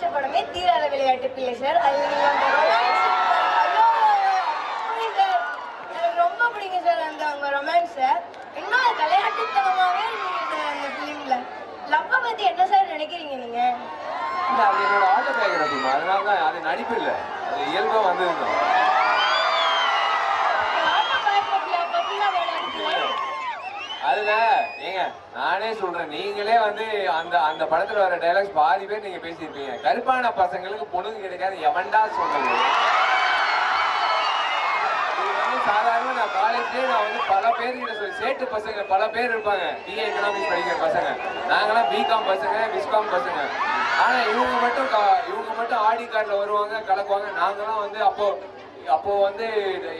பிடிச்ச படமே தீராத விளையாட்டு பிள்ளை சார். அது எனக்கு ரொம்ப பிடிக்கும் சார் அந்த அவங்க ரொமான்ஸ இன்னும் விளையாட்டுத்தனமாவே அந்த ஃபிலிம்ல லவ்வ பத்தி என்ன சார் நினைக்கிறீங்க நீங்க? அது என்னோட அதனால தான் அது நடிப்பு இல்லை. அது இயல்பா வந்ததுதான். autobiography-ய ஏங்க நானே சொல்றேன். நீங்களே வந்து அந்த அந்த படத்துல வர டைலாக்ஸ் பாதி பேர் நீங்க பேசியிருப்பீங்க. கருப்பான பசங்களுக்கு பொண்ணுங்க கிடைக்காது எவன்டா சொன்னது இது வந்து சாதாரண நான் காலேஜ்லேயே நான் வந்து பல பேர் சொல்லி சேட்டு பசங்க பல பேர் இருப்பாங்க. பிஏ எக்கனாமிக்ஸ் படிக்கிற பசங்க. நாங்களாம் பிகாம் பசங்க விஸ்காம் பசங்க. ஆனா இவங்க மட்டும் கா- இவங்க மட்டும் ஆடி கார்டில் வருவாங்க கலக்குவாங்க. நாங்களாம் வந்து அப்போ அப்போ வந்து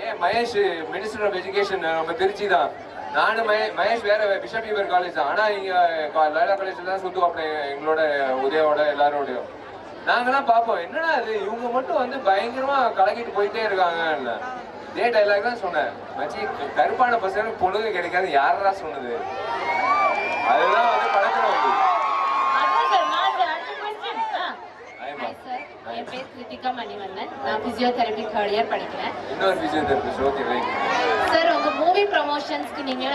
ஏன் மகேஷ் மினிஸ்டர் ஆஃப் எஜுகேஷன் நம்ம திருச்சி தான். நானும் மகே- மகேஷ் வேற பிஷப் ஈவர் காலேஜ் தான். ஆனா இங்க லைலா காலேஜ்ல தான் சுத்துவாப்ல எங்களோட உதயோட எல்லாரோடையும். நாங்களாம் பார்ப்போம் என்னடா இது? இவங்க மட்டும் வந்து பயங்கரமா கலக்கிட்டு போயிட்டே இருக்காங்க இதே டைலாக் தான் சொன்னேன். மச்சி கருப்பான பசங்க பொண்ணுங்க கிடைக்காது. யாரா சொன்னது? அதுதான் வந்து படத்துல வந்து. என் பேர் கிருத்திகா மணிவண்ணன். நான் பிசியோதெரபி தேர்ட் இயர் படிக்கிறேன். இன்னொரு பிசியோதெரபிஸ்ட் ஓகே ரைட் மூவி ப்ரமோஷன்ஸ்க்கு நீங்க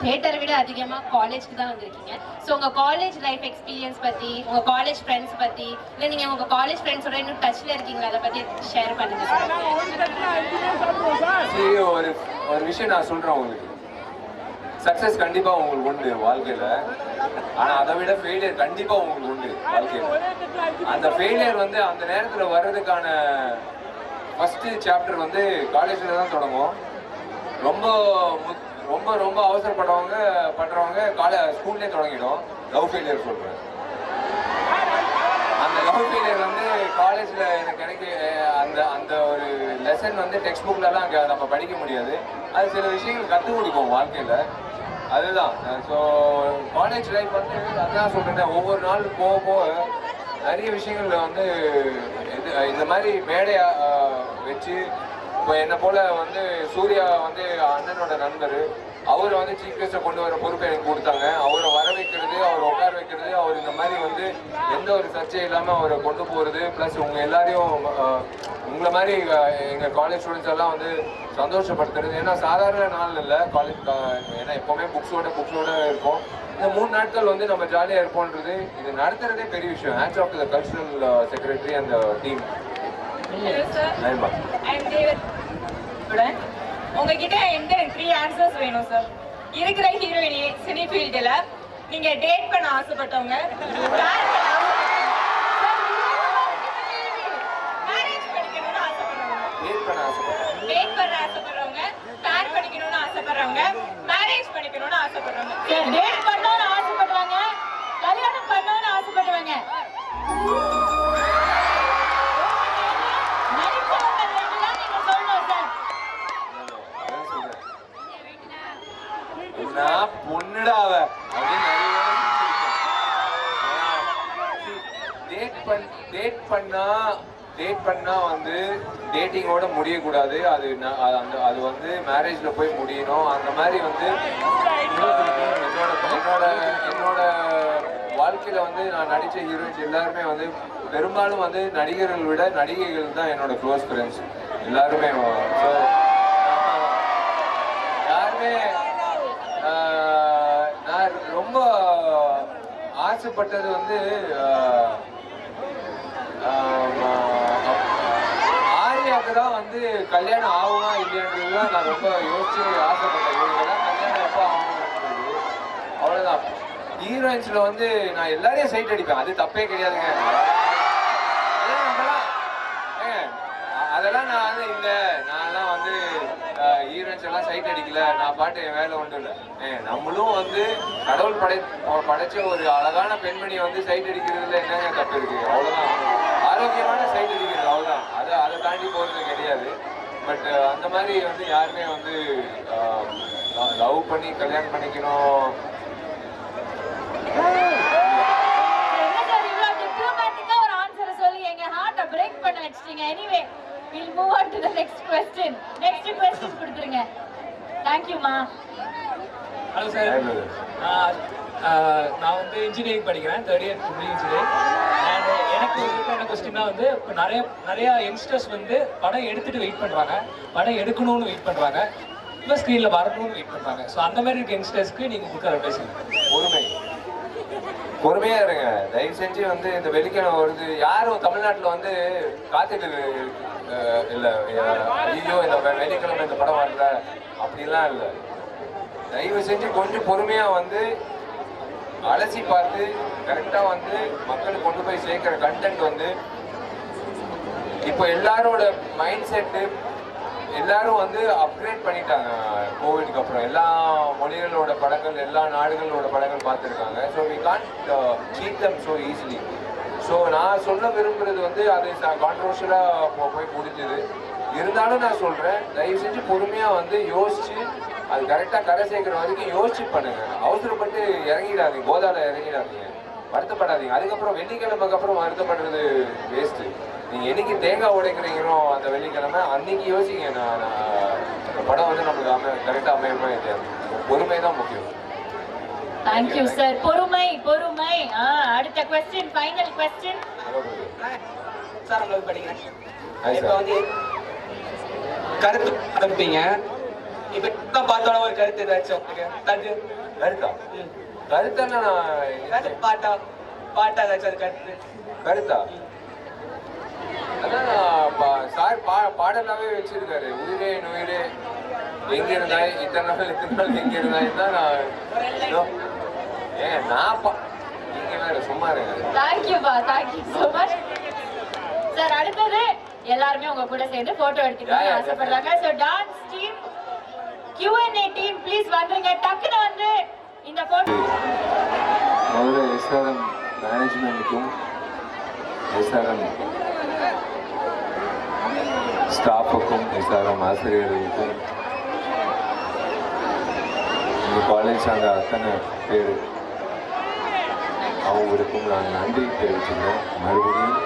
தியேட்டரை விட அதிகமா காலேஜ்க்கு தான் வந்திருக்கீங்க. ஸோ உங்க காலேஜ் லைஃப் எக்ஸ்பீரியன்ஸ் பத்தி உங்க காலேஜ் ஃப்ரெண்ட்ஸ் பத்தி இல்ல நீங்க உங்க காலேஜ் ஃப்ரெண்ட்ஸோட இன்னும் டச்ல இருக்கீங்களா? அதை பத்தி ஷேர் பண்ணுங்க சார். சரி ஒரு ஒரு விஷயம் நான் சொல்றேன் உங்களுக்கு. சக்சஸ் கண்டிப்பா உங்களுக்கு உண்டு வாழ்க்கையில. ஆனா அதை விட ஃபெயிலியர் கண்டிப்பா உங்களுக்கு உண்டு வாழ்க்கையில. அந்த ஃபெயிலியர் வந்து அந்த நேரத்துல வர்றதுக்கான ஃபர்ஸ்ட் சாப்டர் வந்து காலேஜ்ல தான் தொடங்கும். ரொம்ப ரொம்ப ரொம்ப அவசரப்படுறவங்க பண்ணுறவங்க கால ஸ்கூல்லே தொடங்கிடும். லவ் ஃபெயிலியர் சொல்கிறேன் அந்த லவ் ஃபெயிலியர் வந்து காலேஜில் எனக்கு கிடைக்க அந்த அந்த ஒரு லெசன் வந்து டெக்ஸ்ட் புக்லலாம் அங்கே நம்ம படிக்க முடியாது. அது சில விஷயங்கள் கற்றுக் கொடுக்கும் வாழ்க்கையில். அதுதான். ஸோ காலேஜ் லைஃப் வந்து அதான் சொல்கிறேன் ஒவ்வொரு நாள் போக போக நிறைய விஷயங்கள்ல வந்து இது இந்த மாதிரி மேடை வச்சு இப்போ என்னை போல வந்து சூர்யா வந்து அண்ணனோட நண்பர். அவரை வந்து சீஃப் கெஸ்ட்டை கொண்டு வர பொறுப்பை எனக்கு கொடுத்தாங்க. அவரை வர வைக்கிறது அவரை உட்கார வைக்கிறது அவர் இந்த மாதிரி வந்து எந்த ஒரு சர்ச்சையும் இல்லாமல் அவரை கொண்டு போகிறது ப்ளஸ் உங்க எல்லாரையும் உங்களை மாதிரி எங்கள் எங்க காலேஜ் ஸ்டூடெண்ட்ஸ் எல்லாம் வந்து சந்தோஷப்படுத்துறது. ஏன்னா சாதாரண நாள் இல்லை. காலேஜ் ஏன்னா எப்பவுமே புக்ஸோட புக்ஸோட இருக்கும். இந்த மூணு நாட்கள் வந்து நம்ம ஜாலியாக இருப்போன்றது இது நடத்துறதே பெரிய விஷயம். Hats off the cultural secretary அந்த டீம் உங்ககிட்ட எந்த த்ரீ ஆன்சர்ஸ் வேணும் சார் இருக்கிற ஹீரோயினி சினி ஃபீல்டில் நீங்க டேட் பண்ண ஆசைப்பட்டவங்க டேட் பண்ண ஆசைப்படுறவங்க. பேர் பண்ணிக்கணும்னு ஆசைப்படுறவங்க மேரேஜ் பண்ணிக்கணும்னு ஆசைப்படுறவங்க. சார் டேட் பண்ணணும்னு ஆசைப்படுவாங்க கல்யாணம் பண்ணணும்னு ஆசைப்படுவாங்க நான் பொண்ணுடா அவ. டேட் பண் டேட் பண்ணா டேட் பண்ணா வந்து டேட்டிங்கோட முடியக்கூடாது. அது அது அந்த அது வந்து மேரேஜ்ல போய் முடியணும். அந்த மாதிரி வந்து என்னோட என்னோட என்னோட வாழ்க்கையில வந்து நான் நடிச்ச ஹீரோயின்ஸ் எல்லாருமே வந்து பெரும்பாலும் வந்து நடிகர்கள் விட நடிகைகள் தான் என்னோட க்ளோஸ் ஃப்ரெண்ட்ஸ் எல்லாருமே ஸோ யாருமே ஆஹ், நான் ரொம்ப ஆசைப்பட்டது வந்து ஆரியாவுக்கு தான் வந்து கல்யாணம் ஆகுமா இல்லையான்றது தான் நான் ரொம்ப யோசிச்சு ஆசைப்பட்டேன். கல்யாணம் எப்போ ஆகணும் அவ்வளோதான் ஹீரோயின்ஸில் வந்து நான் எல்லாரையும் சைட் அடிப்பேன். அது தப்பே கிடையாதுங்க. அதெல்லாம் அதெல்லாம் நான் வந்து ஈவெண்ட்ஸ் சைட் அடிக்கல. நான் பாட்டு என் வேலை ஒன்றும் இல்லை. நம்மளும் வந்து கடவுள் படை படைச்ச ஒரு அழகான பெண்மணியை வந்து சைட் அடிக்கிறதுல என்னங்க தப்பு இருக்கு? அவ்வளோதான் ஆரோக்கியமான சைட் அடிக்கிறது அவ்வளோதான் அது அதை தாண்டி போகிறது கிடையாது. பட் அந்த மாதிரி வந்து யாருமே வந்து லவ் பண்ணி கல்யாணம் பண்ணிக்கணும். ஒரு ஆன்சரை சொல்லி பிரேக் பண்ண வச்சிட்டீங்க? Anyway will move on to the next question next question கொடுத்துருங்க. தேங்க்யூமா ஹலோ சார் நான் வந்து இன்ஜினியரிங் படிக்கிறேன் third year triple engineering and எனக்கு இருக்கிற கொஸ்டின் எப்படின்னா வந்து இப்போ நிறைய நிறைய யங்ஸ்டர்ஸ் வந்து படம் எடுத்துட்டு வெயிட் பண்றாங்க. படம் எடுக்கணும்னு வெயிட் பண்றாங்க. இப்போ ஸ்க்ரீன்ல வரணும்னு வெயிட் பண்றாங்க. ஸோ அந்த மாதிரி இருக்க யங்ஸ்டர்ஸ்க்கு நீங்க கொடுக்குற பேசுங்க பொறுமை. பொறுமையா இருங்க. தயவு செஞ்சு வந்து இந்த வெள்ளிக்கிழமை வருது. யாரும் தமிழ்நாட்டுல வந்து காத்துட்டு இல்லை ஐயோ இந்த வெள்ளிக்கிழமை இந்த படம் வரல. அப்படிலாம் இல்லை. தயவு செஞ்சு கொஞ்சம் பொறுமையாக வந்து அலசி பார்த்து கரெக்டாக வந்து மக்களுக்கு கொண்டு போய் சேர்க்குற கண்டென்ட் வந்து இப்போ எல்லாரோட மைண்ட் செட்டு எல்லாரும் வந்து அப்கிரேட் பண்ணிட்டாங்க. கோவிட்க்கு அப்புறம் எல்லா மொழிகளோட படங்கள் எல்லா நாடுகளோட படங்கள் பார்த்துருக்காங்க. So we can't cheat them so easily so நான் சொல்ல விரும்புகிறது வந்து அது கான்ட்ரவர்ஷியலாக போய் முடிஞ்சது. இருந்தாலும் நான் சொல்கிறேன் தயவு செஞ்சு பொறுமையாக வந்து யோசிச்சு அது கரெக்டாக கரை சேர்க்குற வரைக்கும் யோசிச்சு பண்ணுங்கள் அவசரப்பட்டு இறங்கிடாதீங்க போதாவில் இறங்கிடாதீங்க. வருத்தப்படாதீங்க. அதுக்கப்புறம் வெள்ளிக்கிழமைக்கு அப்புறம் வருத்தப்படுறது வேஸ்ட்டு நீங்கள் என்னைக்கு தேங்காய் உடைக்கிறீங்களோ அந்த வெள்ளிக்கிழமை அன்னைக்கு யோசிங்க. நான் படம் வந்து நம்மளுக்கு அமை கரெக்டாக அமையமாக இல்லையா பொறுமை தான் முக்கியம். தேங்க்யூ சார் பொறுமை பொறுமை. அடுத்த கொஸ்டின் ஃபைனல் கொஸ்டின் சார் உங்களுக்கு படிக்கிறேன். இப்போ. வந்து கருத்து ஆரம்பிப்பீங்க இப்போ பார்த்தோட ஒரு கருத்து ஏதாச்சும் உங்களுக்கு? கருத்து? கருத்தா? கருத்தா நான் பாட்டா பாட்டா ஏதாச்சும் அது கருத்து? கருத்தா? அதான் சார் பா பாடலாவே வச்சிருக்காரு. உயிரே நுயிரே. எங்க இருந்தாய் இத்தனை நாள் இத்தனை நாள் எங்க இருந்தாய் தான் நான் ஏன் நான் சும்மா இருங்க. தேங்க்யூ பா தேங்க்யூ so மச் சார் அடுத்தது எல்லாருமே உங்க கூட சேர்ந்து போட்டோ yeah, ஆசைப்படுறாங்க. So dance team Q&A team please வந்துருங்க. டக்குன்னு வந்து இந்த போட்டோ முதல்ல எஸ்ஆர்எம் மேனேஜ்மெண்ட்டுக்கும் எஸ்ஆர்எம் ஸ்டாஃபுக்கும் எஸ்ஆர்எம் ஆசிரியர்களுக்கும் இந்த காலேஜ் அந்த அத்தனை பேர். அவங்களுக்கும் நான் நன்றி தெரிவிச்சுக்கிறேன். மறுபடியும்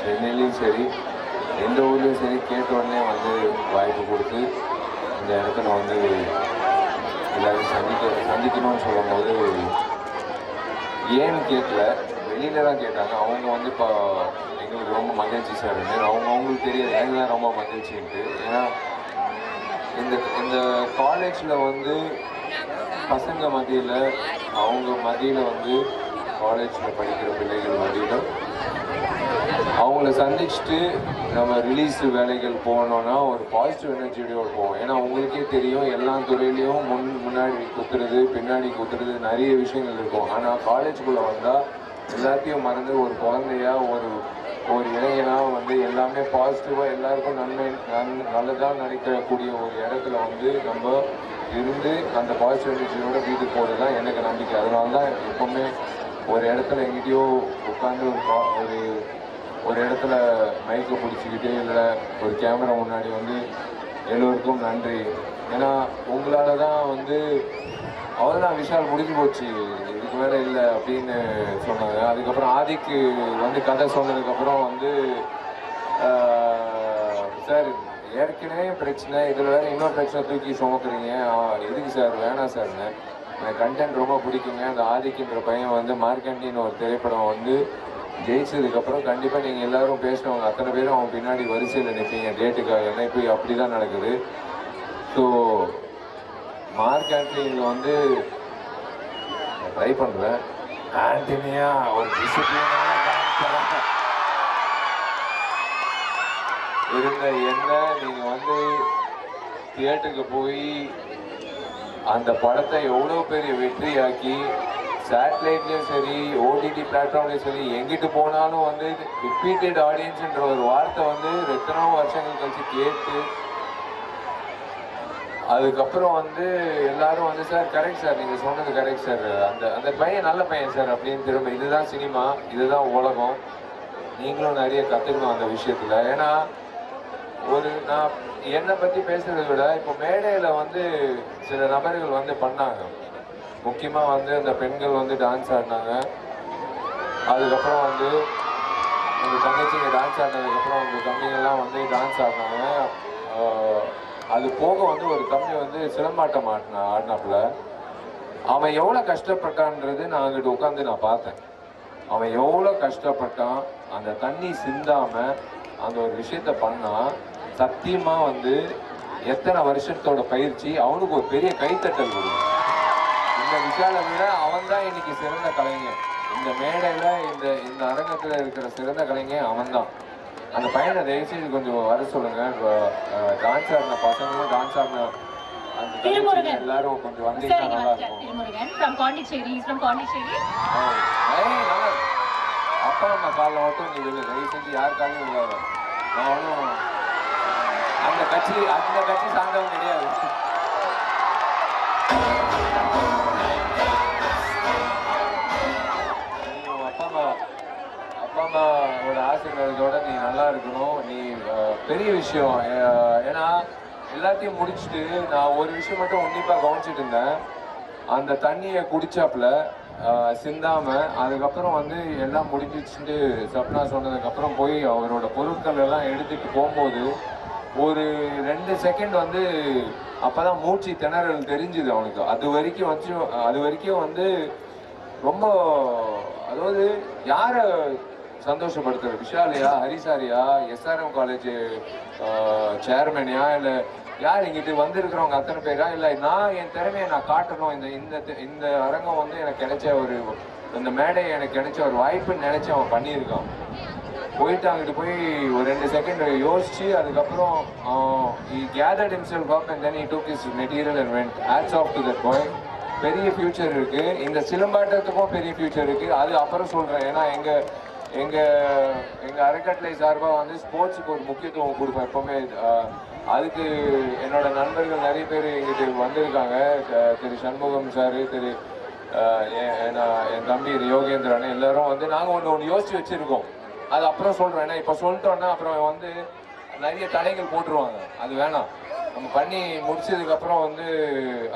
சென்னையிலையும் சரி எந்த ஊர்லேயும் சரி கேட்ட உடனே வந்து வாய்ப்பு கொடுத்து இந்த இடத்துல வந்து எல்லாரும் சந்திக்க சந்திக்கணும்னு சொல்லும்போது ஏன்னு கேட்கல வெளியில தான் கேட்டாங்க. அவங்க வந்து இப்போ எங்களுக்கு ரொம்ப மகிழ்ச்சி சார் அவங்க அவங்களுக்கு தெரியாது. எனக்கு தான் ரொம்ப மகிழ்ச்சின்ட்டு. ஏன்னா இந்த இந்த காலேஜில் வந்து பசங்க மத்தியில் அவங்க மத்தியில் வந்து காலேஜில் படிக்கிற பிள்ளைகள் மத்தியில் அவங்கள சந்திச்சுட்டு நம்ம ரிலீஸ் வேலைகள் போனோன்னா ஒரு பாசிட்டிவ் எனர்ஜியோட போவோம். ஏன்னா உங்களுக்கே தெரியும் எல்லா துறையிலையும் முன் முன்னாடி குத்துறது பின்னாடி குத்துறது நிறைய விஷயங்கள் இருக்கும். ஆனால் காலேஜுக்குள்ளே வந்தால் எல்லாத்தையும் மறந்து ஒரு குழந்தையா ஒரு ஒரு இளைஞனாக வந்து எல்லாமே பாசிட்டிவாக எல்லாருக்கும் நன்மை நன் நல்லதாக நினைக்கக்கூடிய ஒரு இடத்துல வந்து நம்ம இருந்து அந்த பாசிட்டிவிட்டியோட வீட்டுக்கு போகிறது தான் எனக்கு நம்பிக்கை. அதனால தான் எப்போவுமே ஒரு இடத்துல எங்கிட்டயோ உட்காந்து ஒரு கா- ஒரு ஒரு இடத்துல மைக்கை பிடிச்சிக்கிட்டு இல்லை ஒரு கேமரா முன்னாடி வந்து எல்லோருக்கும் நன்றி. ஏன்னா உங்களால் தான் வந்து அவ்வளோதான் விஷால் முடிஞ்சு போச்சு. இதுக்கு மேலே இல்லை அப்படின்னு சொன்னாங்க. அதுக்கப்புறம் ஆதிக்கு வந்து கதை சொன்னதுக்கப்புறம் வந்து சார். ஏற்கனவே பிரச்சனை இதில் வேறு இன்னொரு பிரச்சனை தூக்கி சுமக்குறீங்க. எதுக்கு சார்? வேணாம் சார்னு எனக்கு கண்டென்ட் ரொம்ப பிடிக்குங்க. அந்த ஆதிக்கின்ற பையன் வந்து மார்க்கண்டின்னு ஒரு திரைப்படம் வந்து ஜெயிச்சதுக்கப்புறம் கண்டிப்பாக நீங்கள் எல்லாரும் பேசினவங்க அத்தனை பேரும் அவங்க பின்னாடி வரிசையில் நிற்பீங்க டேட்டுக்காக ஏன்னா இப்போ அப்படி தான் நடக்குது. ஸோ மார்க் ஆண்டனியில் வந்து ட்ரை பண்ணுறேன் ஆண்டனியா ஒரு டிசிப்ளினாக இருந்த என்ன நீங்கள் வந்து தியேட்டருக்கு போய் அந்த படத்தை எவ்வளோ பெரிய வெற்றியாக்கி சேட்டலைட்லேயும் சரி ஓடிடி பிளாட்ஃபார்ம்லேயும் சரி எங்கிட்டு போனாலும் வந்து ரிப்பீட்டட் ஆடியன்ஸ்ன்ற ஒரு வார்த்தை வந்து எத்தனோ வருஷங்கள் கழிச்சு கேட்டு அதுக்கப்புறம் வந்து எல்லாரும் வந்து சார் கரெக்ட் சார் நீங்கள் சொன்னது கரெக்ட் சார். அந்த அந்த பையன் நல்ல பையன் சார் அப்படின்னு திரும்ப இதுதான் சினிமா இதுதான் உலகம். நீங்களும் நிறைய கற்றுக்கணும் அந்த விஷயத்தில். ஏன்னா ஒரு நான் என்னை பற்றி பேசுறதை விட இப்போ மேடையில் வந்து சில நபர்கள் வந்து பண்ணாங்க. முக்கியமாக வந்து அந்த பெண்கள் வந்து டான்ஸ் ஆடினாங்க. அதுக்கப்புறம் வந்து எங்கள் தங்கச்சிங்க டான்ஸ் ஆடினதுக்கப்புறம் அந்த தம்பிங்கெல்லாம் வந்து டான்ஸ் ஆடினாங்க. அது போக வந்து ஒரு தம்பி வந்து சிலம்பாட்டம் ஆடினா ஆடினாப்புல. அவன் எவ்வளோ கஷ்டப்பட்டான்றது நான் அங்கிட்டு உட்காந்து நான் பார்த்தேன். அவன் எவ்வளோ கஷ்டப்பட்டான் அந்த தண்ணி சிந்தாமல் அந்த ஒரு விஷயத்த பண்ணால் சத்தியமாக வந்து எத்தனை வருஷத்தோட பயிற்சி அவனுக்கு ஒரு பெரிய கைத்தட்டல் கொடுக்கும் இந்த விஷாலை விட அவன் தான் இன்னைக்கு சிறந்த கலைஞன். இந்த மேடையில் இந்த இந்த அரங்கத்தில் இருக்கிற சிறந்த கலைஞன் அவன் தான். அந்த பையனை தயவுசெய்து கொஞ்சம் வர சொல்லுங்கள் டான்ஸ் ஆடின பசங்களும் டான்ஸ் ஆடின திருமுருகன். எல்லாரும் கொஞ்சம் வந்தீங்கன்னா நல்லா இருக்கும். Thirumurugan from Pondicherry is from Pondicherry ஆ, ஏய், நல்லா இருக்கு. அப்பா அம்மா காலில் மட்டும் நீ விழு தயவு செஞ்சு யார் காலையும் விழாத நான் ஒன்றும் அந்த கட்சி அந்த கட்சி சார்ந்தவங்க கிடையாது. அப்பா அம்மா அப்பா அம்மாவோட ஆசீர்வாதத்தோட நீ நல்லா இருக்கணும். நீ பெரிய விஷயம். ஏன்னா எல்லாத்தையும் முடிச்சுட்டு நான் ஒரு விஷயம் மட்டும் உன்னிப்பாக கவனிச்சிட்டு இருந்தேன். அந்த தண்ணியை குடிச்சாப்புல சிந்தாமல் சிந்தாம அதுக்கப்புறம் வந்து எல்லாம் முடிஞ்சிச்சுட்டு சப்னா சொன்னதுக்கப்புறம் போய் அவரோட பொருட்கள் எல்லாம் எடுத்துட்டு போகும்போது ஒரு ரெண்டு செகண்ட் வந்து அப்பதான் மூச்சு திணறல் தெரிஞ்சுது அவனுக்கு. அது வரைக்கும் வச்சு அது வரைக்கும் வந்து ரொம்ப அதாவது யாரை சந்தோஷப்படுத்துற விஷாலையா ஹரிசாரியா எஸ்ஆர்எம் காலேஜ் சேர்மேனியா இல்லை யார் இங்கிட்டு வந்திருக்கிறவங்க அத்தனை பேரா? இல்லை நான் என் திறமையை நான் காட்டணும். இந்த இந்த இந்த அரங்கம் வந்து எனக்கு கிடைச்ச ஒரு இந்த மேடை எனக்கு கிடைச்ச ஒரு வாய்ப்புன்னு நினைச்சு அவன் பண்ணியிருக்கான். போயிட்டு அங்கிட்டு போய் ஒரு ரெண்டு செகண்ட் யோசிச்சு அதுக்கப்புறம் he gathered himself up and then he took his material and went. Hats off to that பெரிய ஃபியூச்சர் இருக்கு. இந்த சிலம்பாட்டத்துக்கும் பெரிய ஃபியூச்சர் இருக்கு. அது அப்புறம் சொல்றேன். ஏன்னா எங்க எங்கள் எங்கள் அறக்கட்டளை சார்பாக வந்து ஸ்போர்ட்ஸுக்கு ஒரு முக்கியத்துவம் கொடுப்போம் எப்போவுமே. அதுக்கு என்னோட நண்பர்கள் நிறைய பேர் எங்கிட்ட வந்திருக்காங்க. திரு சண்முகம் சார் திரு என் என் தம்பி யோகேந்திரன் எல்லாரும் வந்து நாங்கள் ஒன்று ஒன்று யோசிச்சு வச்சுருக்கோம். அது அப்புறம் சொல்கிறோம் ஏன்னா இப்போ சொல்லிட்டோன்னா அப்புறம் வந்து நிறைய தடைகள் போட்டுருவாங்க. அது வேணாம். நம்ம பண்ணி முடிச்சதுக்கப்புறம் வந்து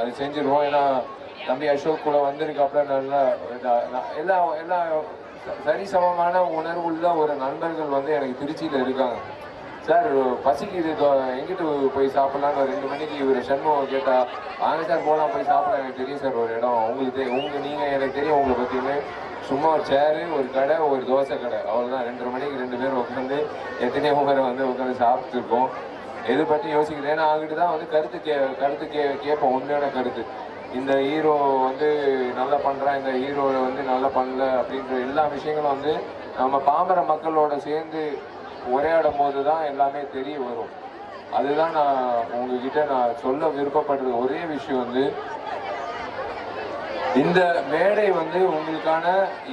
அது செஞ்சிருவோம். ஏன்னா தம்பி அசோக் கூட வந்ததுக்கு அப்புறம் நல்லா எல்லா எல்லா சரிசமமான உணர்வுள்ள ஒரு நண்பர்கள் வந்து எனக்கு திருச்சியில் இருக்காங்க. சார் பசிக்குது இது எங்கிட்டு போய் சாப்பிட்லான்னு ஒரு ரெண்டு மணிக்கு இவர் சண்முகம் கேட்டா வாங்க சார் போகலாம் போய் சாப்பிட எனக்கு தெரியும் சார் ஒரு இடம். உங்களுக்கு உங்கள் உங்க நீங்க எனக்கு தெரியும் உங்களை பத்தியுமே. சும்மா ஒரு சேரு ஒரு கடை ஒரு தோசை கடை. அவ்வளோதான் ரெண்டரை மணிக்கு ரெண்டு பேரும் உட்காந்து எத்தனையோ பேர் வந்து உட்காந்து சாப்பிட்ருக்கோம் எது பற்றி யோசிக்கிறேன்? ஏன்னா அவங்ககிட்ட தான் வந்து கருத்து கே கருத்து கே கேட்போம். உண்மையான கருத்து. இந்த ஹீரோ வந்து நல்லா பண்ணுறான் இந்த ஹீரோ வந்து நல்லா பண்ணல அப்படின்ற எல்லா விஷயங்களும் வந்து நம்ம பாமர மக்களோட சேர்ந்து உரையாடும் போது தான் எல்லாமே தெரிய வரும். அதுதான் நான் உங்ககிட்ட நான் சொல்ல விருப்பப்படுற ஒரே விஷயம் வந்து இந்த மேடை வந்து உங்களுக்கான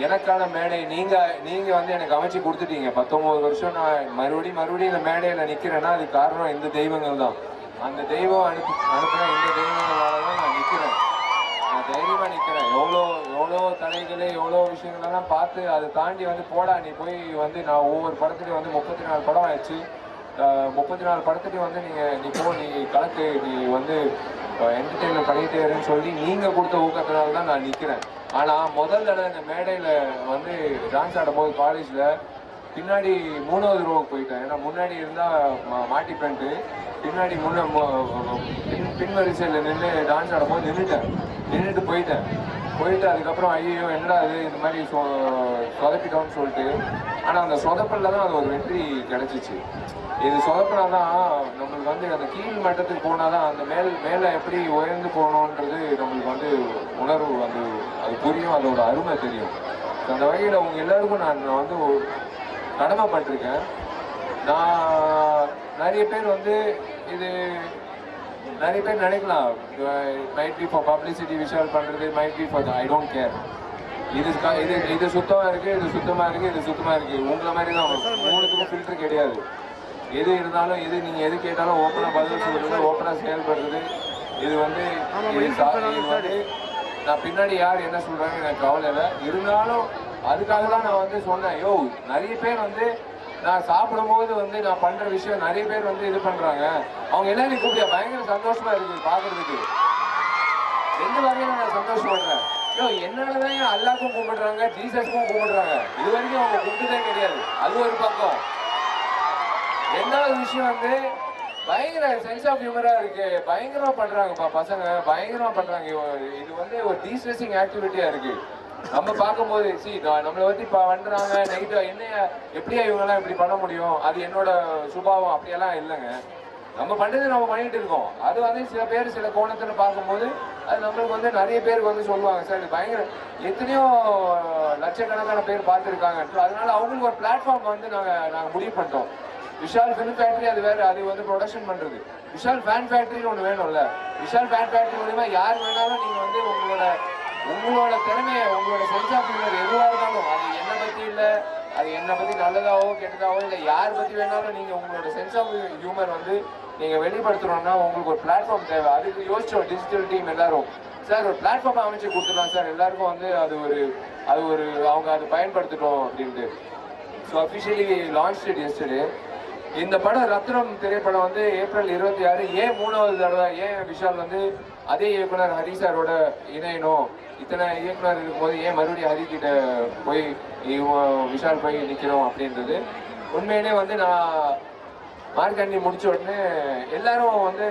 எனக்கான மேடை. நீங்க நீங்க வந்து எனக்கு அமைச்சு கொடுத்துட்டீங்க. பத்தொன்பது வருஷம் நான் மறுபடியும் மறுபடியும் இந்த மேடையில நிக்கிறேன்னா அதுக்கு காரணம் இந்த தெய்வங்கள் தான். அந்த தெய்வம் அனுப்பி அனுப்பின இந்த தெய்வங்களால தான் நான் நிக்கிறேன். தைரியமாக தைரியமா நிக்கிறேன். எவ்வளோ எவ்வளோ தடைகள் எவ்வளோ விஷயங்களெல்லாம் பார்த்து அதை தாண்டி வந்து போடா நீ போய் வந்து நான் ஒவ்வொரு படத்துலையும் வந்து முப்பத்தி நாலு படம் ஆயிடுச்சு. முப்பத்தி நாலு படத்துலையும் வந்து நீங்க நீ போ நீ கலக்கு நீ வந்து என்டர்டெயின்மெண்ட் பண்ணிட்டே இருன்னு சொல்லி நீங்க கொடுத்த ஊக்கத்தினால தான் நான் நிக்கிறேன். ஆனா முதல் தடவை இந்த மேடையில வந்து டான்ஸ் ஆடும்போது காலேஜ்ல பின்னாடி மூணாவது ரோவுக்கு போயிட்டேன். ஏன்னா முன்னாடி இருந்தா மா- மாட்டிப்பேன்ட்டு பின்னாடி முன்ன மு- பின் பின் வரிசையில் நின்று டான்ஸ் ஆடும்போது நின்றுட்டேன் நின்றுட்டு போயிட்டேன். போயிட்டு அதுக்கப்புறம் ஐயோ என்னடா இது? இந்த மாதிரி சொ சொதப்பிட்டோம்னு சொல்லிட்டு. ஆனால் அந்த சொதப்பில் தான் அது ஒரு வெற்றி கிடச்சிச்சு. இது சொதப்பினா தான் நம்மளுக்கு வந்து அந்த கீழ் மட்டத்துக்கு போனால் தான் அந்த மேல் மேலே எப்படி உயர்ந்து போகணுன்றது நம்மளுக்கு வந்து உணர்வு வந்து அது புரியும் அதோட அருமை தெரியும். அந்த வகையில் உங்கள் எல்லாருக்கும் நான் வந்து கடமைப்பட்டிருக்கேன். நான் நிறைய பேர் வந்து இது நிறைய பேர் நினைக்கலாம். Might be for publicity visual பண்ணுறது might be for I don't care இது இது இது சுத்தமா இருக்கு இது சுத்தமா இருக்கு இது சுத்தமா இருக்கு. உங்களை மாதிரி தான் மூணுத்துக்கும் ஃபில்டர் கிடையாது. எது இருந்தாலும் எது நீங்க எது கேட்டாலும் ஓப்பனா பதில் சொல்றது ஓப்பனா செயல்படுறது. இது வந்து இது வந்து நான் பின்னாடி யார் என்ன சொல்றாங்க எனக்கு கவலை இல்லை. இருந்தாலும் அதுக்காக தான் நான் வந்து சொன்னேன். யோ நிறைய பேர் வந்து நான் சாப்பிடும்போது வந்து நான் பண்ற விஷயம் நிறைய பேர் வந்து இது பண்றாங்க. அவங்க எல்லாரையும் கூப்பிட்டு பயங்கர சந்தோஷமா இருக்கு பாக்குறதுக்கு. எந்த வகையில நான் சந்தோஷப்படுறேன்? ஐயோ என்னதான் அல்லாக்கும் கும்பிடுறாங்க ஜீசஸ்க்கும் கும்பிடுறாங்க. இது வரைக்கும் அவங்க கும்பிட்டதே கிடையாது. அது ஒரு பக்கம். ரெண்டாவது விஷயம் வந்து பயங்கர சென்ஸ் ஆஃப் ஹியூமரா இருக்கு. பயங்கரமா பண்றாங்கப்பா பசங்க. பயங்கரமா பண்றாங்க. இது வந்து ஒரு டீஸ்ட்ரெஸிங் ஆக்டிவிட்டியா இருக்கு. நம்ம பார்க்கும்போது சி நம்மளை பத்தி இப்போ பண்றாங்க நைட்டு என்ன எப்படியா இவங்கெல்லாம் இப்படி பண்ண முடியும்? அது என்னோட சுபாவம் அப்படியெல்லாம் இல்லைங்க. நம்ம பண்ணுறது நம்ம பண்ணிட்டு இருக்கோம். அது வந்து சில பேர் சில கோணத்தில் பார்க்கும்போது அது நம்மளுக்கு வந்து நிறைய பேருக்கு வந்து சொல்லுவாங்க சார் இது பயங்கர எத்தனையோ லட்சக்கணக்கான பேர் பார்த்துருக்காங்க அதனால அவங்களுக்கு ஒரு பிளாட்ஃபார்ம் வந்து நாங்கள் நாங்கள் முடிவு பண்ணிட்டோம். விஷால் ஃபிலிம் ஃபேக்டரி அது வேற அது வந்து ப்ரொடக்ஷன் பண்றது. விஷால் ஃபேன் ஃபேக்டரின்னு ஒன்று வேணும்ல. விஷால் ஃபேன் ஃபேக்டரி மூலியமா யார் வேணாலும் நீங்க வந்து உங்களோட உங்களோட திறமையை உங்களோட சென்ஸ் ஆஃப் எதுவாக இருந்தாலும் அது என்னை பற்றி இல்லை அது என்னை பற்றி நல்லதாவோ கெட்டதாவோ இல்லை யார் பற்றி வேணாலும் நீங்கள் உங்களோட சென்ஸ் ஆஃப் ஹியூமர் வந்து நீங்கள் வெளிப்படுத்தணும்னா உங்களுக்கு ஒரு பிளாட்ஃபார்ம் தேவை. அதுக்கு யோசிச்சோம் டிஜிட்டல் டீம் எல்லாரும். சார் ஒரு பிளாட்ஃபார்ம் அமைச்சு கொடுத்துடலாம் சார் எல்லாருக்கும் வந்து அது ஒரு அது ஒரு அவங்க அது பயன்படுத்தட்டும் அப்படின்ட்டு. ஸோ அஃபிஷியலி லான்ச் இட் எஸ்டே இந்த படம் ரத்னம் திரைப்படம் வந்து ஏப்ரல் இருபத்தி ஆறு ஏன் மூணாவது தடவை ஏன் விஷால் வந்து அதே இயக்குனர் ஹரி சாரோட இணையணும். இத்தனை இயக்குனர் இருக்கும்போது ஏன் மறுபடியும் ஹரி கிட்ட போய் விஷால் போய் நிற்கிறோம் அப்படின்றது. உண்மையிலே வந்து நான் மார்க்கண்டி முடிச்ச உடனே எல்லாரும் வந்து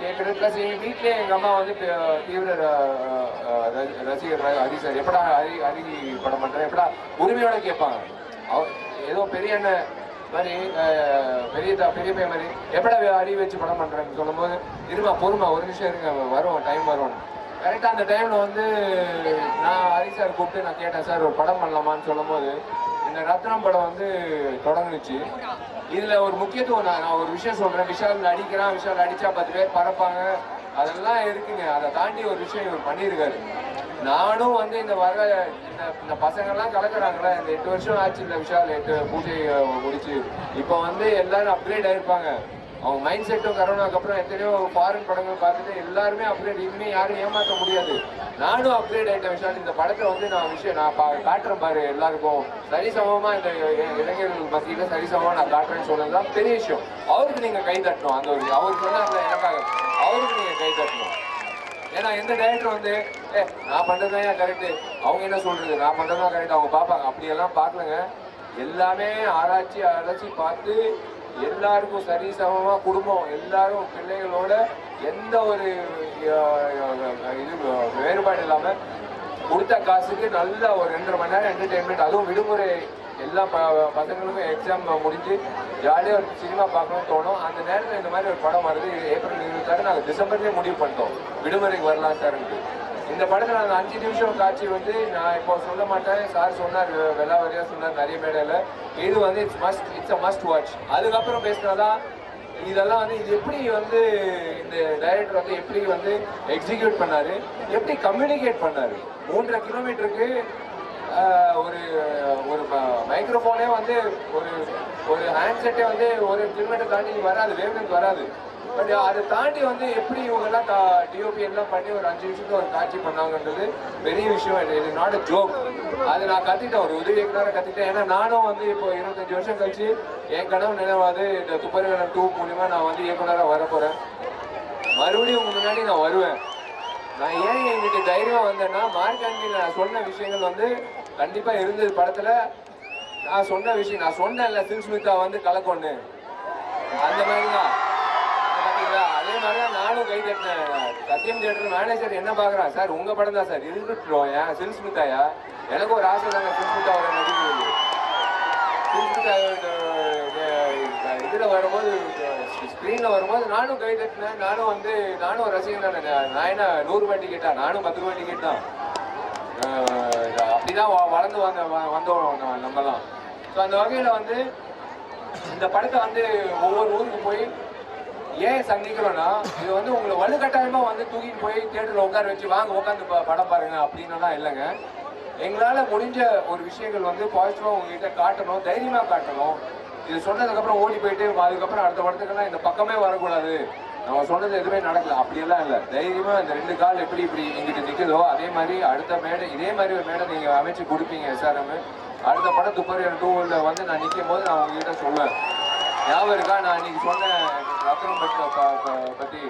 கேட்குறது ப்ளஸ் எங்கள் வீட்டிலே எங்கள் அம்மா வந்து தீவிர ரசிகர் ஹரி சார் எப்படா ஹரி ஹரி படம் பண்ணுறேன் எப்படா உரிமையோட கேட்பாங்க. அவ ஏதோ பெரிய அண்ணன் மாதிரி பெரிய பெரிய பையன் மாதிரி. எப்படா ஹரி வச்சு படம் பண்ணுறேன்னு சொல்லும்போது இருமா பொறுமா ஒரு நிமிஷம் இருங்க வருவோம் டைம் வருவோம். கரெக்டாக அந்த டைமில் வந்து நான் ஹரி சார் கூப்பிட்டு நான் கேட்டேன் சார் ஒரு படம் பண்ணலாமான்னு சொல்லும்போது இந்த ரத்னம் படம் வந்து தொடங்குச்சு இதில் ஒரு முக்கியத்துவம் நான் நான் ஒரு விஷயம் சொல்கிறேன் விஷால் அடிக்கிறான் விஷால் அடித்தா பத்து பேர் பறப்பாங்க. அதெல்லாம் இருக்குங்க. அதை தாண்டி ஒரு விஷயம் இவர் பண்ணியிருக்காரு. நானும் வந்து இந்த வர இந்த இந்த பசங்கள்லாம் கலக்குறாங்களே இந்த எட்டு வருஷம் ஆச்சு இந்த விஷால் எட்டு பூஜை முடிச்சு. இப்போ வந்து எல்லாரும் அப்கிரேட் ஆயிருப்பாங்க. அவங்க மைண்ட் செட்டும் கரோனாக்கு அப்புறம் எத்தனையோ ஃபாரின் படங்கள் பார்த்துட்டு எல்லாருமே அப்கிரேட் இனிமே யாரும் ஏமாற்ற முடியாது. நானும் அப்கிரேட் ஆயிட்டேன் விஷால். இந்த படத்தை வந்து நான் விஷயம் நான் பா- காட்டுறேன் பாரு எல்லாருக்கும். சரிசமமா இந்த இளைஞர்கள் மத்தியில சரிசமமா நான் காட்டுறேன்னு சொன்னதுதான் பெரிய விஷயம். அவருக்கு நீங்க கை தட்டணும். அந்த ஒரு அவர் சொன்னார்ல எனக்காக. அவருக்கு கை தட்டணும் ஏன்னா எந்த டைரக்டர் வந்து ஏ நான் பண்றதுதான் கரெக்டு அவங்க என்ன சொல்கிறது நான் பண்றதுதான் கரெக்ட் அவங்க பார்ப்பாங்க. அப்படியெல்லாம் பார்க்கலங்க. எல்லாமே ஆராய்ச்சி அழைச்சி பார்த்து எல்லாருக்கும் சரி சமமாக குடும்பம் எல்லாரும் பிள்ளைகளோட எந்த ஒரு இது வேறுபாடு இல்லாமல் கொடுத்த காசுக்கு நல்ல ஒரு ரெண்டரை மணி நேரம் என்டர்டெயின்மெண்ட் அதுவும் விடுமுறை எல்லா ப பசங்களுக்கும் எக்ஸாம் முடிஞ்சு ஜாலியாக ஒரு சினிமா பார்க்கணும்னு தோணும். அந்த நேரத்தில் இந்த மாதிரி ஒரு படம் வருது. ஏப்ரல் இருபத்தாறு நாங்கள் டிசம்பர்லேயே முடிவு பண்ணிட்டோம். விடுமுறைக்கு வரலாம் சார்ன்ட்டு. இந்த படத்தில் அந்த அஞ்சு நிமிஷம் காட்சி வந்து நான் இப்போ சொல்ல மாட்டேன். சார் சொன்னார் வெள்ளாவரியா சொன்னார் நிறைய மேடையில். இது வந்து it's must it's a must watch அதுக்கப்புறம் பேசினாதான் இதெல்லாம் வந்து இது எப்படி வந்து இந்த டைரக்டர் வந்து எப்படி வந்து எக்ஸிக்யூட் பண்ணாரு? எப்படி கம்யூனிகேட் பண்ணாரு? மூன்றரை கிலோமீட்டருக்கு ஒரு ஒரு மைக்ரோஃபோனே வந்து ஒரு ஒரு ஹேண்ட்செட்டே வந்து ஒரு கிலோமீட்டர் தாண்டி வராது வேவ்லென்த் வராது. பட் அதை தாண்டி வந்து எப்படி இவங்கெல்லாம் டிஓபி எல்லாம் பண்ணி ஒரு அஞ்சு நிமிஷத்துக்கு ஒரு காட்சி பண்ணாங்கன்றது பெரிய விஷயம். இல்லை இது நாட் ஜோக் அது நான் கத்திட்டேன். ஒரு உதவி இயக்குனராக கத்திட்டேன். ஏன்னா நானும் வந்து இப்போ இருபத்தஞ்சு வருஷம் கழிச்சு என் கனவு நினைவாது இந்த துப்பறிவனம் டூ மூலியமா நான் வந்து இயக்குனராக வர போகிறேன் மறுபடியும் முன்னாடி நான் வருவேன். நான் ஏன் என்கிட்ட தைரியமாக வந்தேன்னா மார்க்காண்டி நான் சொன்ன விஷயங்கள் வந்து கண்டிப்பா இருந்தது படத்துல. நான் சொன்ன விஷயம் நான் சொன்னேன்ல சில்ஸ்மிதா வந்து கலக்கொன்னு அந்த மாதிரி தான் பாத்தீங்களா? அதே மாதிரி தான் நானும் கை தட்டினேன். சத்யம் தியேட்டர் மேனேஜர் என்ன பார்க்குறான் சார் உங்க படம் தான் சார். இருக்கட்டும் ஏன்? சில் எனக்கு ஒரு ஆசை தாங்க சில்ஸ்மிதா ஒரு நடிக்கிறது சில் இதுல வரும்போது ஸ்க்ரீனில் வரும்போது நானும் கை தட்டினேன். நானும் வந்து நானும் ஒரு ரசிகன் தானே நான் நான் என்ன நூறு ரூபாய் டிக்கெட்டா நானும் பத்து ரூபாய் டிக்கெட் தான். தான் வளர்ந்து வந்த வ- வந்தோம் நம்மலாம். ஸோ அந்த வகையில் வந்து இந்த படத்தை வந்து ஒவ்வொரு ஊருக்கு போய் ஏன் சந்திக்கிறோன்னா இது வந்து உங்களை வலுக்கட்டாயமாக வந்து தூக்கிட்டு போய் தேட்டரில் உட்கார வச்சு வாங்க உட்காந்து படம் பாருங்க அப்படின்னுலாம் இல்லைங்க. எங்களால் முடிஞ்ச ஒரு விஷயங்கள் வந்து பாசிட்டிவாக உங்ககிட்ட காட்டணும் தைரியமாக காட்டணும். இது சொன்னதுக்கப்புறம் ஓடி போயிட்டு அதுக்கப்புறம் அடுத்த படத்துக்கெல்லாம் இந்த பக்கமே வரக்கூடாது. நம்ம சொன்னது எதுவுமே நடக்கல. அப்படியெல்லாம் இல்லை. தைரியமா இந்த ரெண்டு கால் எப்படி இப்படி எங்கிட்ட நிக்குதோ அதே மாதிரி அடுத்த மேடை இதே மாதிரி ஒரு மேடை நீங்க அமைச்சு கொடுப்பீங்க எஸ்ஆர்எம் அடுத்த படம் துப்பறியன் டூவில் வந்து நான் நிற்கும் போது நான் உங்ககிட்ட சொல்லுவேன் ஞாபகம் இருக்கா? நான் இன்னைக்கு சொன்னேன் ரத்னம் பற்றி பற்றி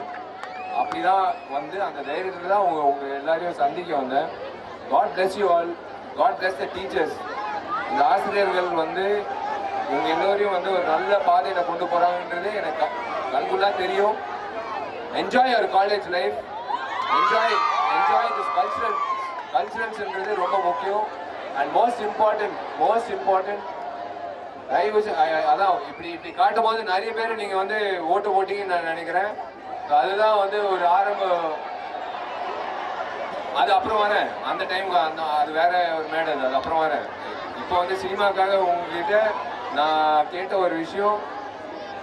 அப்படிதான் வந்து அந்த தைரியத்தில் தான் உங்க உங்க எல்லாரையும் சந்திக்க வந்தேன். God bless you all God bless the teachers இந்த ஆசிரியர்கள் வந்து இவங்க எல்லோரையும் வந்து ஒரு நல்ல பாதையில கொண்டு போறாங்கன்றது எனக்கு க- கண்குள்ளா தெரியும். Enjoy our college life enjoy enjoy this cultural கல்ச்சுரல்ஸ்ன்றது ரொம்ப முக்கியம். And most important most important தயவு அதான் இப்படி இப்படி காட்டும் போது நிறைய பேர் நீங்கள் வந்து ஓட்டு போட்டிங்கன்னு நான் நினைக்கிறேன். அதுதான் வந்து ஒரு ஆரம்ப அது அப்புறம் வரேன். அந்த டைமுக்கு அந்த அது வேற ஒரு மேடை அது அப்புறம் வரேன். இப்போ வந்து சினிமாக்காக உங்ககிட்ட நான் கேட்ட ஒரு விஷயம்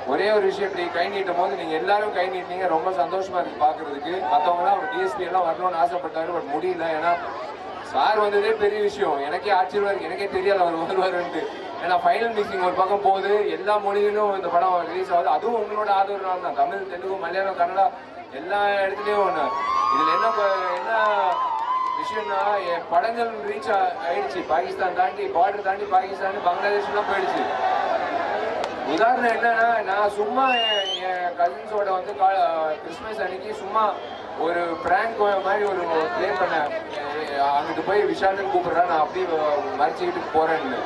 ஒரே ஒரு விஷயம் இப்படி கை நீட்டும் போது நீங்க எல்லாரும் கை நீட்டினீங்க ரொம்ப சந்தோஷமா இருக்கு பாக்குறதுக்கு. மற்றவங்களாம் அவர் டிஎஸ்பி எல்லாம் வரணும்னு ஆசைப்பட்டாரு பட் முடியல. ஏன்னா சார் வந்ததே பெரிய விஷயம். எனக்கே ஆச்சரியமா எனக்கே தெரியாது அவர் வருவாருன்ட்டு. ஏன்னா ஃபைனல் மிக்சிங் ஒரு பக்கம் போகுது எல்லா மொழியிலும் இந்த படம் ரிலீஸ் ஆகுது. அதுவும் உங்களோட ஆதரவுனால தான். தமிழ் தெலுங்கு மலையாளம் கன்னடா எல்லா இடத்துலையும் ஒன்று இதுல என்ன ப- என்ன விஷயம்னா என் படங்கள் ரீச் ஆயிடுச்சு. பாகிஸ்தான் தாண்டி பார்டர் தாண்டி பாகிஸ்தான் பங்களாதேஷ்லாம் போயிடுச்சு. உதாரணம் என்னன்னா நான் சும்மா என் கசின்ஸோட வந்து கிறிஸ்மஸ் அன்னைக்கு சும்மா ஒரு பிராங்க் மாதிரி ஒரு ப்ளே பண்ணேன். அங்கிட்டு போய் விஷால்னு கூப்பிட்றா நான் அப்படியே மறைச்சிக்கிட்டு போறேன்னு.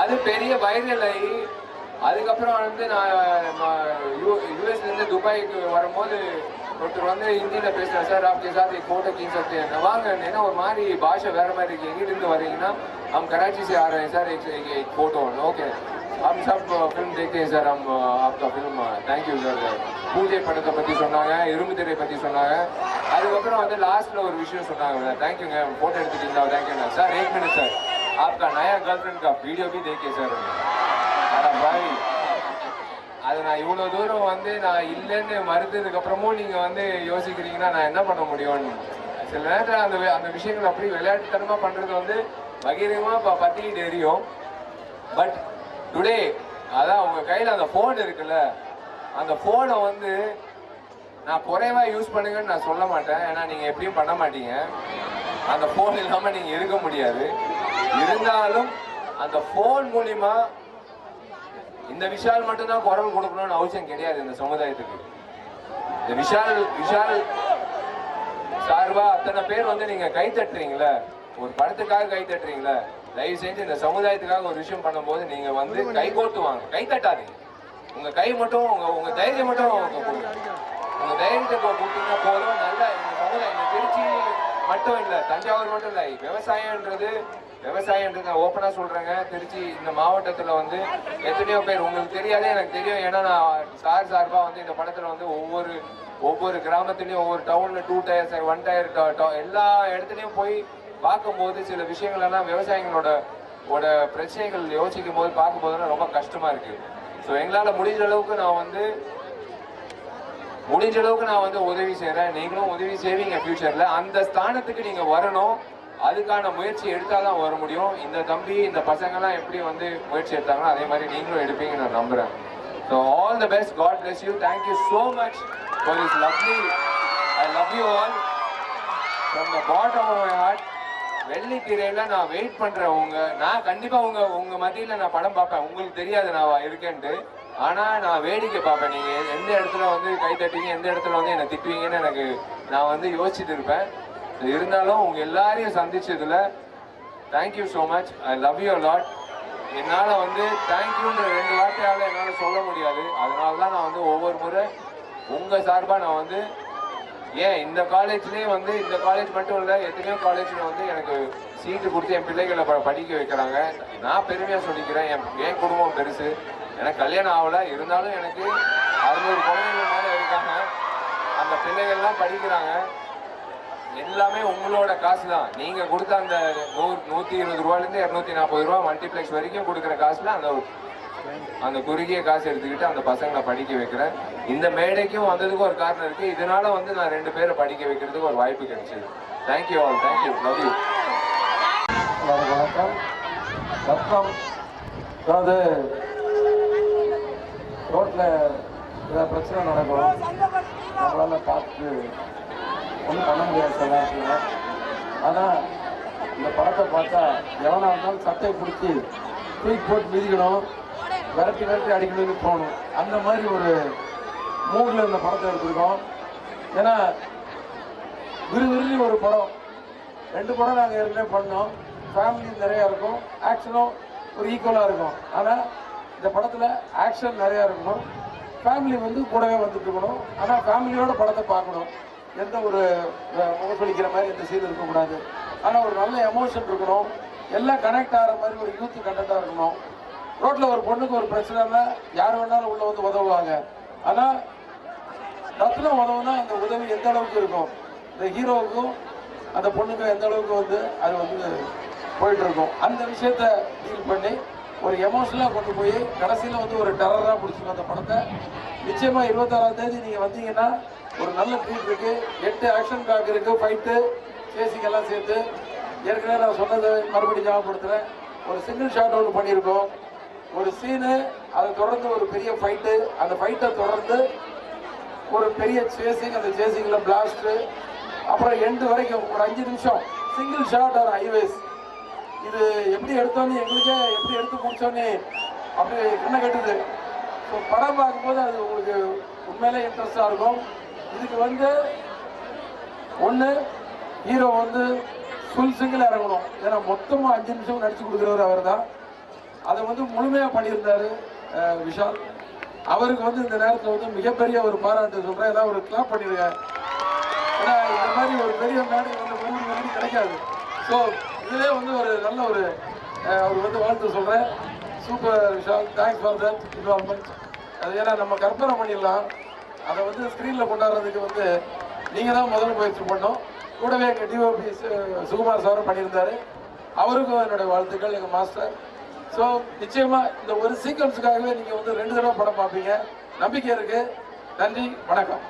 அது பெரிய வைரல் ஆகி அதுக்கப்புறம் வந்து நான் யூ யூஎஸ்லேருந்து துபாய்க்கு வரும்போது ஒருத்தர் வந்து ஹிந்தியில் பேசுகிறேன் சார் அப்படி சார் ஃபோட்டோ கிங் சார். என்ன வாங்க ஏன்னா ஒரு மாதிரி பாஷை வேறு மாதிரி இருக்குது எங்கிட்டிருந்து வரீங்கன்னா அவங்க கராச்சி சார் ஆறேன் சார் ஃபோட்டோ ஓகே एक एक, एक फोटो ओके हम सब फिल्म देखते हैं சார் हम आपका फिल्म थैंक यू சார் பூஜை படத்தை பத்தி சொன்னாங்க இரும்பு திரை பத்தி சொன்னாங்க அதுக்கப்புறம் வந்து லாஸ்ட்ல ஒரு விஷயம் சொன்னாங்க தேங்க்யூங்க போட்டோ எடுத்துட்டீங்களா தேங்க்யூங்க சார் एक मिनट सर आपका नया गर्लफ्रेंड का वीडियो भी देखिए सर அட பாய் அது நான் இவ்வளோ தூரம் வந்து நான் இல்லைன்னு மறுத்ததுக்கு அப்புறமும் நீங்கள் வந்து யோசிக்கிறீங்கன்னா நான் என்ன பண்ண முடியும்னு சில நேரத்தில் அந்த வி- அந்த விஷயங்கள் அப்படி விளையாட்டுத்தனமாக பண்ணுறது வந்து பகிரங்கமாக ப பற்றிக்கிட்டு எரியும் பட் டுடே அதான் உங்கள் கையில் அந்த ஃபோன் இருக்குல்ல அந்த ஃபோனை வந்து நான் குறைவா யூஸ் பண்ணுங்கன்னு நான் சொல்ல மாட்டேன். ஏன்னா நீங்கள் எப்படியும் பண்ண மாட்டீங்க. அந்த ஃபோன் இல்லாமல் நீங்கள் இருக்க முடியாது. இருந்தாலும் அந்த ஃபோன் மூலிமா இந்த விஷால் மட்டும்தான் குரல் கொடுக்கணும்னு அவசியம் கிடையாது இந்த சமுதாயத்துக்கு. இந்த விஷால் விஷால் சார்பா அத்தனை பேர் வந்து நீங்க கை தட்டுறீங்களே? ஒரு படத்துக்காக கை தட்டுறீங்களே? தயவு செஞ்சு இந்த சமுதாயத்துக்காக ஒரு விஷயம் பண்ணும்போது நீங்க வந்து கை கோட்டுவாங்க. கை தட்டாதீங்க. உங்க கை மட்டும் உங்க உங்க தைரியம் மட்டும் கொடுங்க உங்க தைரியத்தை கொடுத்தீங்கன்னா போதும். நல்ல இந்த சமுதாயம் இந்த திருச்சி மட்டும் இல்ல தஞ்சாவூர் மட்டும் இல்ல. விவசாயம்ன்றது விவசாயம்ன்றது நான் ஓப்பனா சொல்றேங்க. திருச்சி இந்த மாவட்டத்துல வந்து எத்தனையோ பேர் உங்களுக்கு தெரியாதே எனக்கு தெரியும். ஏன்னா நான் சார் சார்பா வந்து இந்த படத்துல வந்து ஒவ்வொரு ஒவ்வொரு கிராமத்துலயும் ஒவ்வொரு டவுன்ல டூ டயர் ஒன் டயர் எல்லா இடத்துலயும் போய் பார்க்கும்போது சில விஷயங்கள் எல்லாம் விவசாயிகளோட ஓட பிரச்சனைகள் யோசிக்கும் போது பார்க்கும்போதெல்லாம் ரொம்ப கஷ்டமா இருக்கு. ஸோ எங்களால் முடிஞ்ச அளவுக்கு நான் வந்து முடிஞ்ச அளவுக்கு நான் வந்து உதவி செய்கிறேன் நீங்களும் உதவி செய்வீங்க ஃபியூச்சரில் அந்த ஸ்தானத்துக்கு நீங்கள் வரணும். அதுக்கான முயற்சி எடுத்தால் தான் வர முடியும். இந்த தம்பி இந்த பசங்கெல்லாம் எப்படி வந்து முயற்சி எடுத்தாங்களோ அதே மாதிரி நீங்களும் எடுப்பீங்க நான் நம்புகிறேன் so all the best God bless you thank you so much for is lovely I love you all from the bottom of my heart வெள்ளி திரையில நான் வெயிட் பண்றேன் உங்க நான் கண்டிப்பா உங்க உங்க மத்தியில நான் படம் பார்ப்பேன். உங்களுக்கு தெரியாது நான் இருக்கேன்ட்டு. ஆனா நான் வேடிக்கை பார்ப்பேன். நீங்க எந்த இடத்துல வந்து கை தட்டிங்க எந்த இடத்துல வந்து என்னை திட்டுவீங்கன்னு எனக்கு நான் வந்து யோசிச்சுட்டு இருப்பேன். இருந்தாலும் உங்க எல்லாரையும் சந்திச்சதுல thank you so much I love you lot என்னால் வந்து தேங்க்யூன்ற ரெண்டு வார்த்தையால் என்னால் சொல்ல முடியாது. அதனால தான் நான் வந்து ஒவ்வொரு முறை உங்கள் சார்பாக நான் வந்து ஏன் இந்த காலேஜ்லேயே வந்து இந்த காலேஜ் மட்டும் இல்லை எத்தனையோ காலேஜில் வந்து எனக்கு சீட்டு கொடுத்து என் பிள்ளைகளை ப- படிக்க வைக்கிறாங்க. நான் பெருமையாக சொல்லிக்கிறேன் என் என் குடும்பம் பெருசு. எனக்கு கல்யாணம் ஆகலை இருந்தாலும் எனக்கு அறுநூறு குழந்தைகள் மேலே இருக்காங்க. அந்த பிள்ளைகள்லாம் படிக்கிறாங்க. எல்லாமே உங்களோட காசு தான் நீங்க கொடுத்த அந்த நூறு நூத்தி இருபது ரூபாலேருந்து இருநூத்தி நாற்பது ரூபா மல்டிப்ளெக்ஸ் வரைக்கும் கொடுக்குற காசுல அந்த அந்த குறுகிய காசு எடுத்துக்கிட்டு அந்த பசங்களை படிக்க வைக்கிறேன். இந்த மேடைக்கும் வந்ததுக்கு ஒரு காரணம் இருக்கு. இதனால வந்து நான் ரெண்டு பேரை படிக்க வைக்கிறதுக்கு ஒரு வாய்ப்பு கிடைச்சது. Thank you all thank you love you எல்லாருக்கும் வணக்கம். அதாவது ரோட்டில் ஏதாவது பிரச்சனை நடக்கும் நம்மளால பார்த்து ஒன்றும் பண்ண முடியாது சில ஆனால் இந்த படத்தை பார்த்தா எவனாக இருந்தாலும் சட்டையை பிடிச்சி தூக்கி போட்டு மிதிக்கணும். விரட்டி விரட்டி அடிக்கிறதுக்கு தோணும். அந்த மாதிரி ஒரு மூடில் இந்த படத்தை எடுத்திருக்கோம். ஏன்னா விறுவிறுன்னு ஒரு படம். ரெண்டு படம் நாங்கள் ஏற்கனவே பண்ணோம். ஃபேமிலி நிறையா இருக்கும். ஆக்ஷனும் ஒரு ஈக்குவலாக இருக்கும். ஆனால் இந்த படத்தில் ஆக்ஷன் நிறையா இருக்கணும். ஃபேமிலி வந்து கூடவே வந்துட்டு இருக்கணும். ஆனால் ஃபேமிலியோட படத்தை பார்க்கணும். எந்த ஒரு முகப்பளிக்கிற மாதிரி எந்த சீன் இருக்கக்கூடாது ஆனால் ஒரு நல்ல எமோஷன் இருக்கணும். எல்லாம் கனெக்ட் ஆகிற மாதிரி ஒரு யூத் கண்டெக்டாக இருக்கணும். ரோட்டில் ஒரு பொண்ணுக்கு ஒரு பிரச்சனைனா யார் வேணாலும் உள்ள வந்து உதவுவாங்க. ஆனால் ரத்னம் உதவுனா அந்த உதவி எந்த அளவுக்கு இருக்கும் இந்த ஹீரோவுக்கும் அந்த பொண்ணுக்கும் எந்த அளவுக்கு வந்து அது வந்து போயிட்டு இருக்கும் அந்த விஷயத்த டீல் பண்ணி ஒரு எமோஷனலாக கொண்டு போய் கடைசியில் வந்து ஒரு டெரராக பிடிச்சிக்கும் அந்த படத்தை. நிச்சயமாக இருபத்தாறாம் தேதி நீங்கள் வந்தீங்கன்னா ஒரு நல்ல ட்ரீட் இருக்கு. எட்டு ஆக்ஷன் பேக் இருக்கு ஃபைட்டு சேசிங் எல்லாம் சேர்த்து. ஏற்கனவே நான் சொன்னதை மறுபடியும் ஞாபகப்படுத்துகிறேன் ஒரு சிங்கிள் ஷாட் ஒன்று பண்ணியிருக்கோம். ஒரு சீனு அதை தொடர்ந்து ஒரு பெரிய ஃபைட்டு அந்த ஃபைட்டை தொடர்ந்து ஒரு பெரிய சேசிங் அந்த சேசிங்கில் பிளாஸ்ட்டு அப்புறம் எண்டு வரைக்கும் ஒரு அஞ்சு நிமிஷம் சிங்கிள் ஷாட் ஆர் ஹைவேஸ் இது எப்படி எடுத்தோன்னு எங்களுக்கே எப்படி எடுத்து முடிச்சோன்னு அப்படி என்ன கட்டுது. ஸோ படம் பார்க்கும்போது அது உங்களுக்கு உண்மையிலே இன்ட்ரெஸ்டாக இருக்கும். இதுக்கு வந்து ஒன்று ஹீரோ வந்து ஃபுல் சிங்கிள் இறங்கணும். ஏன்னா மொத்தமாக அஞ்சு நிமிஷம் நடிச்சு கொடுக்குறவர் அவர் தான் அதை வந்து முழுமையாக பண்ணியிருந்தாரு விஷால். அவருக்கு வந்து இந்த நேரத்தில் வந்து மிகப்பெரிய ஒரு பாராட்டு சொல்கிறேன் ஏதாவது ஒரு கிளாப் பண்ணிடுங்க. ஏன்னா இந்த மாதிரி ஒரு பெரிய மேடை வந்து மூணு மணி கிடைக்காது. ஸோ இதுவே வந்து ஒரு நல்ல ஒரு அவர் வந்து வாழ்த்து சொல்கிறேன் super Vishal. Thanks for that involvement அது ஏன்னா நம்ம கற்பனை பண்ணிடலாம். அதை வந்து ஸ்க்ரீனில் கொண்டாடுறதுக்கு வந்து நீங்கள் தான் முதல் முயற்சி பண்ணோம் கூடவே எங்கள் டிஓபி சுகுமார் சாரும் பண்ணியிருந்தாரு. அவருக்கும் என்னுடைய வாழ்த்துக்கள் எங்கள் மாஸ்டர் ஸோ நிச்சயமாக இந்த ஒரு சீக்வன்ஸுக்காகவே நீங்கள் வந்து ரெண்டு தடவை படம் பார்ப்பீங்க. நம்பிக்கை இருக்குது நன்றி. வணக்கம்.